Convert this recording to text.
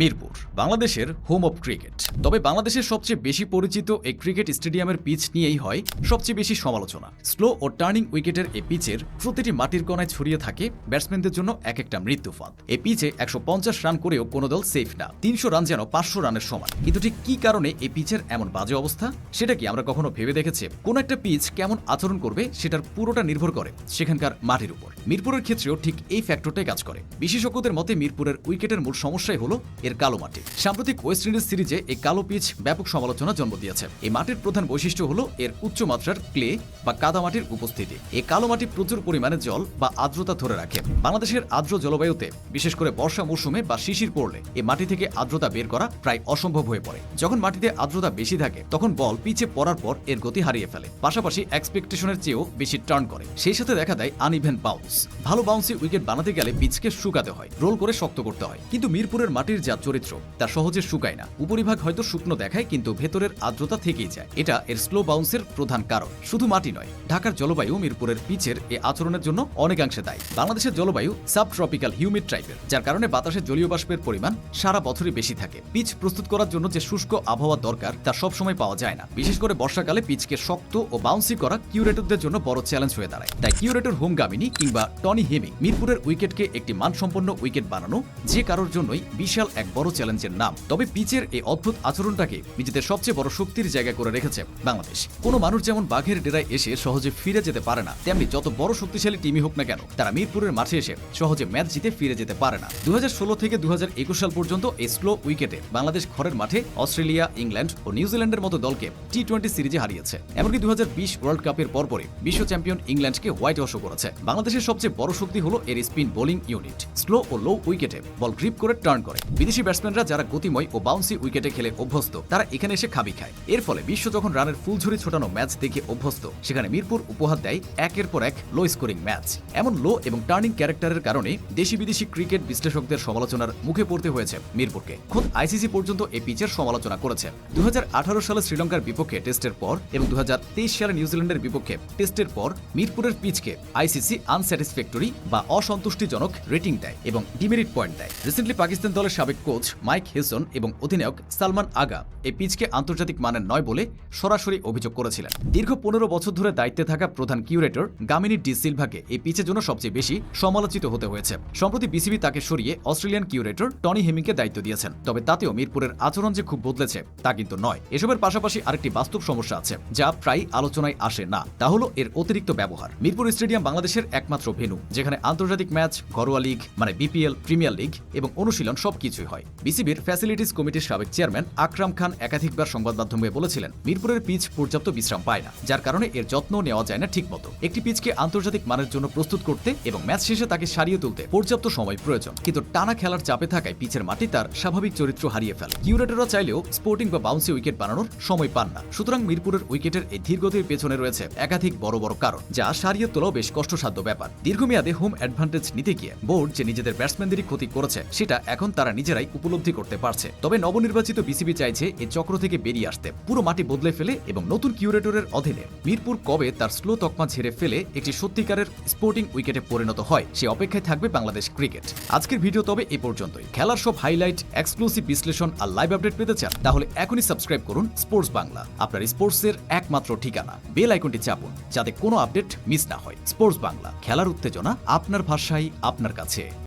মিরপুর, বাংলাদেশের home of cricket তবে বাংলাদেশের সবচেয়ে বেশি পরিচিত এই ক্রিকেট স্টেডিয়ামের পিচ নিয়েই হয় সবচেয়ে বেশি সমালোচনা। স্লো ও টার্নিং উইকেটের এই পিচের প্রতিটি মাটির কণায় ছড়িয়ে থাকে ব্যাটসম্যানদের জন্য এক একটা মৃত্যু ফাঁদ। এই পিচে একশো রান করেও কোনো দল সেফ না। তিনশো রান যেন পাঁচশো রানের সমান। কিন্তু ঠিক কি কারণে এই পিচের এমন বাজে অবস্থা? সেটা কি আমরা কখনো ভেবে দেখেছি? কোন একটা পিচ কেমন আচরণ করবে সেটার পুরোটা নির্ভর করে সেখানকার মাটির উপর। মিরপুরের ক্ষেত্রেও ঠিক এই ফ্যাক্টরটাই কাজ করে। বিশেষজ্ঞদের মতে মিরপুরের উইকেটের মূল সমস্যাই হলো এর কালো মাটি। সাম্প্রতিক ওয়েস্ট ইন্ডিজ সিরিজে এই কালো পিচ ব্যাপক সমালোচনা জন্ম দিয়েছে। এই মাটির প্রধান বৈশিষ্ট্য হলো এর উচ্চমাত্রার ক্লে বা কাদা মাটির উপস্থিতি। এই কালো মাটি প্রচুর পরিমাণে জল বা আর্দ্রতা ধরে রাখে। বাংলাদেশের আর্দ্র জলবায়ুতে, বিশেষ করে বর্ষা মৌসুমে বা শিশির পড়লে, এই মাটি থেকে আর্দ্রতা বের করা প্রায় অসম্ভব হয়ে পড়ে। যখন মাটিতে আর্দ্রতা বেশি থাকে, তখন বল পিচে পড়ার পর এর গতি হারিয়ে ফেলে। পাশাপাশি এক্সপেকটেশনের চেয়েও বেশি টার্ন করে। সেই সাথে দেখা দেয় আনইভেন বাউন্স ভালো বাউন্সি উইকেট বানাতে গেলে পিচকে শুকাতে হয় রোল করে শক্ত করতে হয়। কিন্তু মিরপুরের মাটির যা চরিত্র, তা সহজে শুকায় না। উপরিভাগ হয়তো শুকনো দেখায়, কিন্তু ভেতরের আর্দ্রতা থেকেই যায়। এটা এর স্লো বাউন্সের প্রধান কারণ। শুধু মাটি নয়, ঢাকার জলবায়ু মিরপুরের পিচের এ আচরণের জন্য অনেকাংশে দায়ী। বাংলাদেশের জলবায়ু সাব ট্রপিক্যাল হিউমিড টাইপের যার কারণে বাতাসে জলীয় বাষ্পের পরিমাণ সারা বছরই বেশি থাকে। পিচ প্রস্তুত করার জন্য যে শুষ্ক আবহাওয়া দরকার, তা সবসময় পাওয়া যায় না। বিশেষ করে বর্ষাকালে পিচকে শক্ত ও বাউন্সি করা কিউরেটরদের জন্য বড় চ্যালেঞ্জ হয়ে দাঁড়ায়। তাই কিউরেটর হোমগামিনী কিংবা টনি হেমিং মিরপুরের উইকেটকে একটি মানসম্পন্ন উইকেট বানানো যে কারোর জন্যই বিশাল এক বড় চ্যালেঞ্জের নাম। তবে পিচের এই অদ্ভুত আচরণটাকে নিজেদের সবচেয়ে বড় শক্তির জায়গা করে রেখেছে বাংলাদেশ। কোনো মানুষ যেমন বাঘের ডেরায় এসে সহজে ফিরে যেতে পারে না, তেমনি যত বড় শক্তিশালী টিমই হোক না কেন, তারা মিরপুরের মাঠে এসে সহজে ম্যাচ জিতে ফিরে যেতে পারে না। দু থেকে দু সাল পর্যন্ত এই স্লো উইকেটে বাংলাদেশ ঘরের মাঠে অস্ট্রেলিয়া, ইংল্যান্ড ও নিউজিল্যান্ডের মতো দলকে টি টোয়েন্টি সিরিজে হারিয়েছে। এমনকি দু হাজার বিশ ওয়ার্ল্ড কাপের পরপরই বিশ্ব চ্যাম্পিয়ন ইংল্যান্ডকে হোয়াইট ওয়াশও করেছে। বাংলাদেশের সবচেয়ে বড় শক্তি হলো এর স্পিন বোলিং ইউনিট। স্লো ও লো উইকেটে বল গ্রিপ করে টার্ন করে। বিদেশি ব্যাটসম্যানরা যারা গতিময় ও বাউন্সি উইকেটে খেলে অভ্যস্ত, তারা এখানে এসে খাবি খায়। এর ফলে বিশ্ব যখন রানের ফুলঝুরি ছোটানো ম্যাচ দেখে অভ্যস্ত, সেখানে মিরপুর উপহার দেয় একের পর এক লো স্কোরিং ম্যাচ এমন লো এবং টার্নিং ক্যারেক্টারের কারণে দেশি বিদেশি ক্রিকেট বিশ্লেষকদের সমালোচনার মুখে পড়তে হয়েছে মিরপুরকে। খোদ আইসিসি পর্যন্ত এই পিচের সমালোচনা করেছে দু হাজার আঠারো সালে শ্রীলঙ্কার বিপক্ষে টেস্টের পর এবং দু হাজার তেইশ সালে নিউজিল্যান্ডের বিপক্ষে টেস্টের পর মিরপুরের পিচকে আইসিসি আনস্যাটিসফ্যাক্টরি বা অসন্তুষ্টিজনক রেটিং দেয় এবং ডিমেরিট পয়েন্ট দেয়। রিসেন্টলি পাকিস্তান দলের সাবেক কোচ মাইক হিলসন এবং অধিনায়ক সালমান আগা এই পিচকে আন্তর্জাতিক মানের নয় বলে সরাসরি অভিযোগ করেছিলেন। দীর্ঘ পনেরো বছর ধরে দায়িত্বে থাকা প্রধান কিউরেটর গামিনী ডি সিলভাকে এই পিচের জন্য সবচেয়ে বেশি সমালোচিত হতে হয়েছে। সম্প্রতি বিসিবি তাকে সরিয়ে অস্ট্রেলিয়ান কিউরেটর টনি হেমিংকে দায়িত্ব দিয়েছেন। তবে তাতেও মিরপুরের আচরণ যে খুব বদলেছে, তা কিন্তু নয়। এসবের পাশাপাশি আরেকটি বাস্তব সমস্যা আছে, যা প্রায় আলোচনায় আসে না। তা হলো এর অতিরিক্ত ব্যবহার। মিরপুর স্টেডিয়াম বাংলাদেশের একমাত্র ভেন্যু, যেখানে আন্তর্জাতিক ম্যাচ, ঘরোয়া লিগ মানে বিপিএল, প্রিমিয়ার লিগ এবং অনুশীলন সবকিছুই হয়। বিসিবির ফ্যাসিলিটিস কমিটির সাবেক চেয়ারম্যান আকরাম খান একাধিকবার সংবাদ মাধ্যমে বলেছিলেন, মিরপুরের পিচ পর্যাপ্ত বিশ্রাম পায় না, যার কারণে এর যত্ন নেওয়া যায় না ঠিকমতো। একটি পিচকে আন্তর্জাতিক মানের জন্য প্রস্তুত করতে এবং ম্যাচ শেষে তাকে সারিয়ে তুলতে পর্যাপ্ত সময় প্রয়োজন। কিন্তু টানা খেলার চাপে থাকায় পিচের মাটি তার স্বাভাবিক চরিত্র হারিয়ে ফেলে। কিউরেটররা চাইলেও স্পোর্টিং বা বাউন্সি উইকেট বানানোর সময় পান না। সুতরাং মিরপুরের উইকেটের এই ধীরগতির পেছনে রয়েছে একাধিক বড় বড় কারণ, যা সারিয়ে তোলাও বেশ কষ্টসাধ্য ব্যাপার। দীর্ঘমেয়াদে হোম অ্যাডভান্টেজ নিতে গিয়ে বোর্ড যে নিজেদের ব্যাটসম্যানদেরই ক্ষতি করেছে, সেটা এখন তারা নিজেরাই উপলব্ধি করতে পারছে। তবে নবনির্বাচিত বিসিবি চাইছে এই চক্র থেকে বেরিয়ে আসতে। পুরো মাটি বদলে ফেলে এবং নতুন কিউরেটরের অধীনে মিরপুর কবে তার স্লো তকমা ঝেড়ে ফেলে একটি সত্যিকারের স্পোর্টিং উইকেটে পরিণত হয়, সে অপেক্ষায় থাকবে বাংলাদেশ ক্রিকেট। আজকের ভিডিও তবে এ পর্যন্তই। খেলার সব হাইলাইট এক্সক্লুসিভ বিশ্লেষণ আর লাইভ আপডেট পেতে চান, তাহলে এখনই সাবস্ক্রাইব করুন স্পোর্টস বাংলা আপনার স্পোর্টসের একমাত্র ঠিকানা। বেল আইকনটি চাপুন, যাতে কোনো আপডেট মিস না হয়। স্পোর্টস বাংলা খেলার উত্তেজনা আপনার ভাষায়, আপনার কাছে।